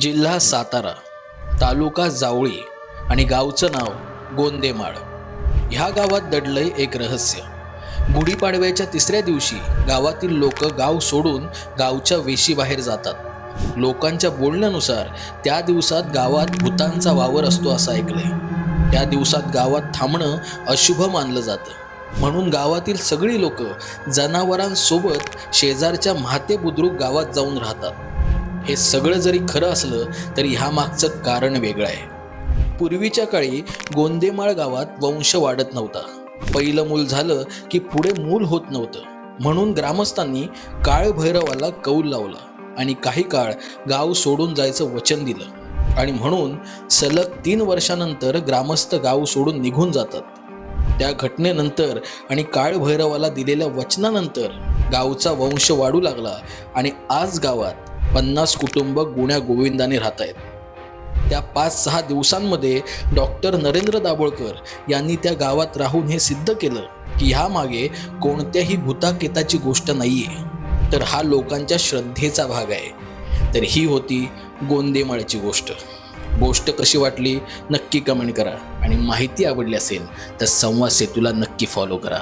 जिल्हा सातारा तालुका जावळी आणि गावचं नाव गोंदेमाळ. ह्या गावात दडलंय एक रहस्य. गुढीपाडव्याच्या तिसऱ्या दिवशी गावातील लोक गाव सोडून गावच्या वेशीबाहेर जातात. लोकांच्या बोलण्यानुसार त्या दिवसात गावात भूतांचा वावर असतो असं ऐकलंय. त्या दिवसात गावात थांबणं अशुभ मानलं जातं. म्हणून गावातील सगळी लोक जनावरांसोबत शेजारच्या म्हाते बुद्रुक गावात जाऊन राहतात. हे सगळं जरी खरं असलं तरी ह्या मागचं कारण वेगळं आहे. पूर्वीच्या काळी गोंदेमाळ गावात वंश वाढत नव्हता. पहिलं मूल झालं की पुढे मूल होत नव्हतं. म्हणून ग्रामस्थांनी काळभैरवाला कौल लावला आणि काही काळ गाव सोडून जायचं वचन दिलं. आणि म्हणून सलग तीन वर्षानंतर ग्रामस्थ गाव सोडून निघून जातात. त्या घटनेनंतर आणि काळभैरवाला दिलेल्या वचनानंतर गावचा वंश वाढू लागला आणि आज गावात पन्नास कुटुंब गुण्या गोविंदाने राहत आहेत त्या पाच सहा दिवसांमध्ये डॉक्टर नरेंद्र दाभोळकर यांनी त्या गावात राहून हे सिद्ध केलं की ह्या मागे कोणत्याही भूताकेताची गोष्ट नाही आहे तर हा लोकांच्या श्रद्धेचा भाग आहे. तर ही होती गोंदेमाळची गोष्ट. गोष्ट कशी वाटली? नक्की कमेंट करा. आणि माहिती आवडली असेल तर संवाद सेतूला नक्की फॉलो करा.